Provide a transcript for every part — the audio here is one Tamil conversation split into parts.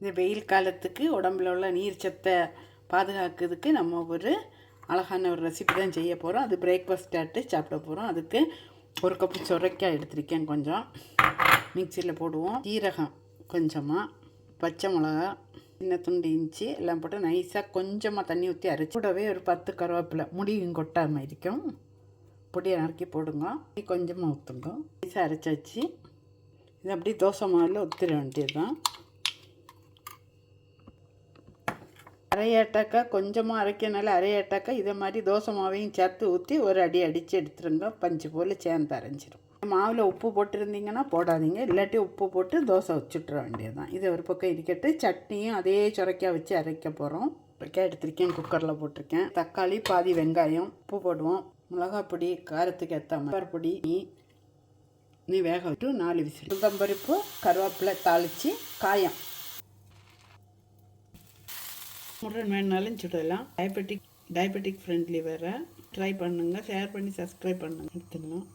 இந்த வெயில் காலத்துக்கு உடம்புல உள்ள நீர் சத்தை பாதுகாக்கிறதுக்கு நம்ம ஒரு அழகான ஒரு ரெசிபி தான் செய்ய போகிறோம் அது பிரேக்ஃபாஸ்ட் ஆட்டு சாப்பிட போகிறோம் அதுக்கு ஒரு கப்பு சுரைக்காய் எடுத்திருக்கேன் கொஞ்சம். மிக்சியில் போடுவோம். ஜீரகம் கொஞ்சமாக பச்சை மிளகா சின்ன துண்டு இஞ்சி எல்லாம் போட்டு நைஸாக கொஞ்சமாக தண்ணி ஊற்றி அரைச்சி கூடவே ஒரு பத்து கருவேப்பிலை முடியும் கொட்டாமல் இருக்கும். பொடியை நறுக்கி போடுங்க. கொஞ்சமாக ஊற்றுங்க நைஸாக அரைச்சி வச்சு இது அப்படியே தோசை மாவில் ஊற்றிட வேண்டியது தான் அரையாட்டாக்கா கொஞ்சமாக அரைக்கனால அரையாட்டாக்கா இதை மாதிரி தோசை மாவையும் சேர்த்து ஊற்றி ஒரு அடி அடித்து எடுத்துருங்க. பஞ்சு போல் சேர்ந்து அரைஞ்சிரும். மாவில் உப்பு போட்டிருந்தீங்கன்னா போடாதீங்க. இல்லாட்டி உப்பு போட்டு தோசை வச்சுட்ற வேண்டியது தான் இது ஒரு பக்கம் இருக்கட்டு சட்னியும் அதே சுரைக்காய் வச்சு அரைக்க போகிறோம் சுரைக்காய் எடுத்திருக்கேன் குக்கரில் போட்டிருக்கேன். தக்காளி பாதி வெங்காயம் உப்பு போடுவோம். மிளகாப்பொடி காரத்துக்கு ஏற்ற மாதிரி பொடி நீ வேக விட்டு நாலு விசில். பருப்பு கருவேப்பிலை தாளித்து காயம். முருகன் வேணுனாலும் சுடலாம் டயபெட்டிக் டயபெட்டிக் ஃப்ரெண்ட்லி வேறு. ட்ரை பண்ணுங்கள் ஷேர் பண்ணி சப்ஸ்கிரைப் பண்ணுங்க. எடுத்துடலாம்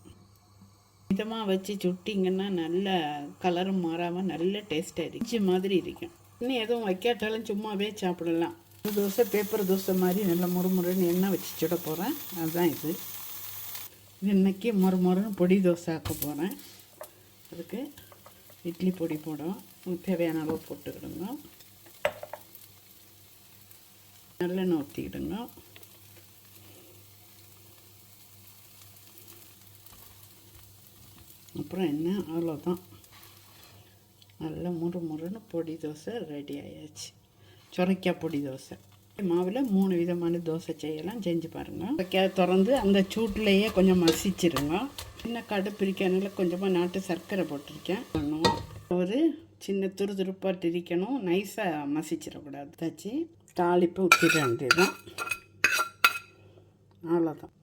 மிதமாக வச்சு சுட்டிங்கன்னா நல்ல கலரும் மாறாமல் நல்ல டேஸ்ட்டாக இருக்கும் மாதிரி இருக்கும் இன்னும் எதுவும் வைக்காட்டாலும் சும்மாவே சாப்பிடலாம். ஒரு தோசை பேப்பர் தோசை மாதிரி நல்ல முறுமுறுன்னு எண்ணெய் வச்சு சுட போகிறேன் அதுதான் இது. இது இன்னைக்கு மொறு மொறுன்னு பொடி தோசை ஆக்க போகிறேன் அதுக்கு இட்லி பொடி போடும் தேவையான அளவு போட்டுக்கிடுங்க. நல்லெண்ணெய் ஊற்றிக்கிடுங்க அப்புறம் என்ன? அவ்வளோதான் நல்ல முறு முறுன்னு பொடி தோசை ரெடி ஆயாச்சு. சுரைக்காய் பொடி தோசை. மாவில் மூணு விதமான தோசை செய்யலாம். செஞ்சு பாருங்கள் சுரைக்காய் திறந்து அந்த சூட்லேயே கொஞ்சம் மசிச்சிருங்க. சின்ன கடை பிரிக்கிறதுனால கொஞ்சமாக நாட்டு சர்க்கரை போட்டிருக்கேன். பண்ணுவோம் ஒரு சின்ன துரு திரிக்கணும். நைஸாக மசிச்சிடக்கூடாது. தச்சு தாளிப்பு ஊற்றிட வேண்டியதுதான் அவ்வளோதான்